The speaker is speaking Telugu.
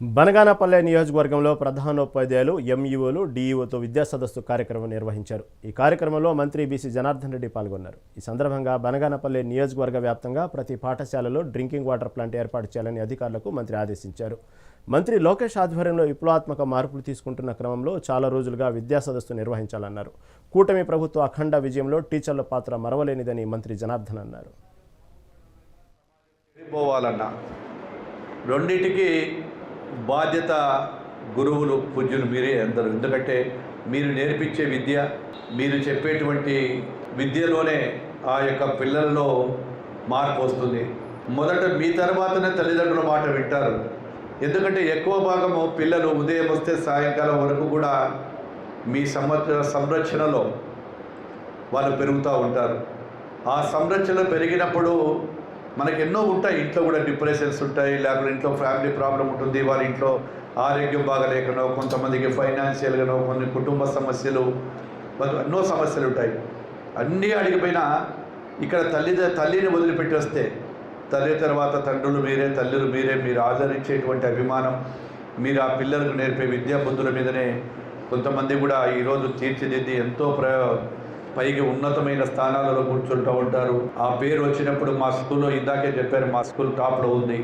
బనగానపల్లె నియోజకవర్గంలో ప్రధానోపాధ్యాయులు ఎంఈఓలు డీఈఓతో విద్యా సదస్సు కార్యక్రమం నిర్వహించారు. ఈ కార్యక్రమంలో మంత్రి బీసీ జనార్దన్ రెడ్డి పాల్గొన్నారు. ఈ సందర్భంగా బనగానపల్లె నియోజకవర్గ వ్యాప్తంగా ప్రతి పాఠశాలలో డ్రింకింగ్ వాటర్ ప్లాంట్ ఏర్పాటు చేయాలని అధికారులకు మంత్రి ఆదేశించారు. మంత్రి లోకేష్ ఆధ్వర్యంలో విప్లవాత్మక మార్పులు తీసుకుంటున్న క్రమంలో చాలా రోజులుగా విద్యా సదస్సు నిర్వహించాలన్నారు. కూటమి ప్రభుత్వ అఖండ విజయంలో టీచర్ల పాత్ర మరవలేనిదని మంత్రి జనార్దన్ అన్నారు. రెండింటికి బాధ్యత గురువులు పూజ్యులు మీరే అందరూ. ఎందుకంటే మీరు నేర్పించే విద్య మీరు చెప్పేటువంటి విద్యలోనే ఆ యొక్క పిల్లల్లో మార్పు వస్తుంది. మొదట మీ తర్వాతనే తల్లిదండ్రుల మాట వింటారు. ఎందుకంటే ఎక్కువ భాగము పిల్లలు ఉదయం వస్తే సాయంకాలం వరకు కూడా మీ సంవత్సర సంరక్షణలో వాళ్ళు పెరుగుతూ ఉంటారు. ఆ సంరక్షణ పెరిగినప్పుడు మనకి ఎన్నో ఉంటాయి. ఇంట్లో కూడా డిప్రెషన్స్ ఉంటాయి. లేకపోతే ఇంట్లో ఫ్యామిలీ ప్రాబ్లం ఉంటుంది. వాళ్ళ ఇంట్లో ఆరోగ్యం బాగలేకనో కొంతమందికి ఫైనాన్షియల్గానో కొన్ని కుటుంబ సమస్యలు ఎన్నో సమస్యలు ఉంటాయి. అన్నీ అడిగిపోయినా ఇక్కడ తల్లి తల్లిని వదిలిపెట్టి వస్తే తల్లి తర్వాత తండ్రులు మీరే తల్లులు మీరే మీరు ఆదరించేటువంటి అభిమానం మీరు ఆ పిల్లలకు నేర్పే విద్యా బుద్ధుల మీదనే కొంతమంది కూడా ఈరోజు తీర్చిదిద్ది ఎంతో ప్ర పైకి ఉన్నతమైన స్థానాలలో కూర్చుంటూ ఉంటారు. ఆ పేరు వచ్చినప్పుడు మా స్కూల్లో ఇందాకే చెప్పారు మా స్కూల్ టాప్లో ఉంది.